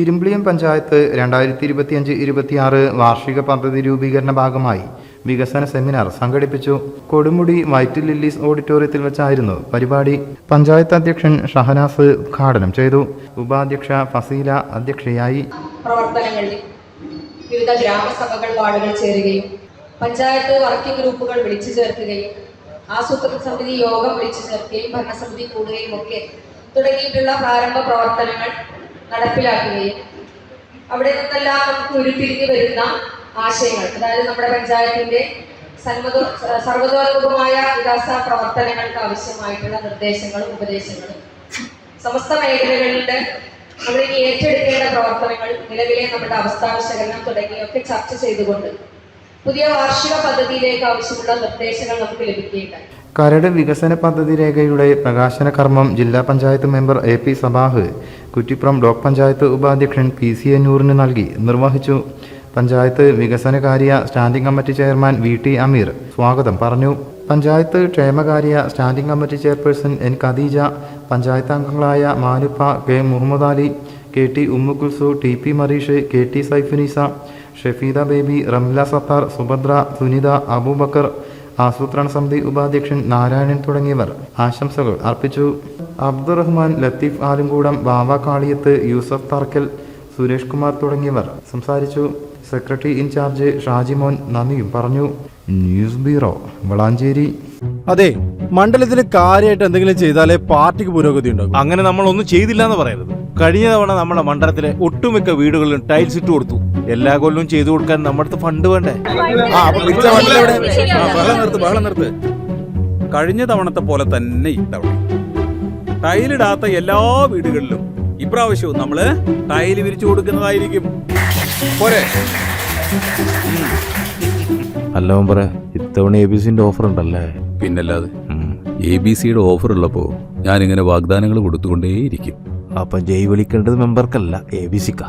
ഇരുമ്പിളിയം പഞ്ചായത്ത് രണ്ടായിരത്തി ഇരുപത്തിയഞ്ച് ഇരുപത്തിയാറ് വാർഷിക പദ്ധതി രൂപീകരണ ഭാഗമായി വികസന സെമിനാർ സംഘടിപ്പിച്ചു. കൊടുമുടി വൈറ്റ് ലില്ലീസ് ഓഡിറ്റോറിയത്തിൽ വെച്ചായിരുന്നു പരിപാടി. പഞ്ചായത്ത് അധ്യക്ഷൻ ഷഹനാസ് ഉദ്ഘാടനം ചെയ്തു. ഉപാധ്യക്ഷ ഫസീല അധ്യക്ഷയായി. പ്രവർത്തനങ്ങളിൽ വിവിധ ഗ്രാമസഭകൾ വാർഡുകൾ ചേരുകയും പഞ്ചായത്ത് വർക്കിംഗ് ഗ്രൂപ്പുകൾ വിളിച്ചു ചേർക്കുകയും ആസൂത്രണ സമിതി യോഗം വിളിച്ചു ചേർക്കുകയും ഭരണസമിതി കൂടുകയും ഒക്കെ തുടങ്ങിയിട്ടുള്ള പ്രാരംഭ പ്രവർത്തനങ്ങൾ നടപ്പിലാക്കുകയും അവിടെ നിന്നെല്ലാം നമുക്ക് ഉരുത്തിരിഞ്ഞു വരുന്ന ആശയങ്ങൾ അതായത് നമ്മുടെ പഞ്ചായത്തിന്റെ സന്മത സർവതോത്മകമായ വികാസ പ്രവർത്തനങ്ങൾക്ക് ആവശ്യമായിട്ടുള്ള നിർദ്ദേശങ്ങളും ഉപദേശങ്ങളും. സമസ്ത മേഖലകളിലെ നമ്മളിനി ഏറ്റെടുക്കേണ്ട പ്രവർത്തനങ്ങൾ നിലവിലെ നമ്മുടെ അവസ്ഥാ വിശകലനം തുടങ്ങിയൊക്കെ ചർച്ച ചെയ്തുകൊണ്ട് പുതിയ വാർഷിക പദ്ധതിയിലേക്ക് ആവശ്യമുള്ള നിർദ്ദേശങ്ങൾ നമുക്ക് ലഭിക്കുകയുണ്ടായി. കരട് വികസന പദ്ധതി രേഖയുടെ പ്രകാശന കർമ്മം ജില്ലാ panchayat member A P Sabah Kuttippuram block panchayat ഉപാധ്യക്ഷൻ പി സി എന്നൂറിന് നൽകി നിർവഹിച്ചു. പഞ്ചായത്ത് വികസനകാര്യ standing committee chairman V T Ameer സ്വാഗതം പറഞ്ഞു. പഞ്ചായത്ത് ക്ഷേമകാര്യ standing committee chairperson N Khadeeja panchayat അംഗങ്ങളായ Manuppa K Muhammad Ali K T Ummukulsu T P Mareesh K T Saifunneesa Shefeeda Baby Ramla Sathar Subhadra Sunitha Abubakar ആസൂത്രണ സമിതി ഉപാധ്യക്ഷൻ നാരായണൻ തുടങ്ങിയവർ ആശംസകൾ അർപ്പിച്ചു. അബ്ദുറഹ്മാൻ ലത്തീഫ് ആലുംകൂടം ബാവ കാളിയത്ത് യൂസഫ് തർക്കൽ സുരേഷ് കുമാർ തുടങ്ങിയവർ സംസാരിച്ചു. സെക്രട്ടറി ഇൻചാർജ് ഷാജിമോൻ നന്ദിയും പറഞ്ഞു. News bureau Valanchery. അതെ മണ്ഡലത്തിൽ കാര്യമായിട്ട് എന്തെങ്കിലും ചെയ്താലേ പാർട്ടിക്ക് പുരോഗതി ഉണ്ടാകും. അങ്ങനെ നമ്മൾ ഒന്നും ചെയ്തില്ല എന്ന് പറയരുത്. കഴിഞ്ഞ തവണ നമ്മുടെ മണ്ഡലത്തിലെ ഒട്ടുമിക്ക വീടുകളിലും ടൈൽസ് ഇട്ട് കൊടുത്തു. എല്ലാ കൊല്ലവും ചെയ്തു കൊടുക്കാൻ നമ്മുടെ അടുത്ത് ഫണ്ട് വേണ്ടേ? കഴിഞ്ഞ തവണത്തെ പോലെ തന്നെ ഇത്തവണ ടൈലിടാത്ത എല്ലാ വീടുകളിലും ഇപ്രാവശ്യവും നമ്മൾ ടൈൽ വിരിച്ചു കൊടുക്കുന്നതായിരിക്കും. പോരെ. അല്ല പറ ഇത്തവണ എ ബി സിന്റെ ഓഫർ ഉണ്ടല്ലേ? പിന്നല്ലാതെ എ ബി സിയുടെ ഓഫർ ഉള്ളപ്പോ ഞാൻ ഇങ്ങനെ വാഗ്ദാനങ്ങൾ കൊടുത്തുകൊണ്ടേയിരിക്കും. അപ്പൊ ജയ് വിളിക്കേണ്ടത് മെമ്പർക്കല്ല എ ബി സിക്കാ.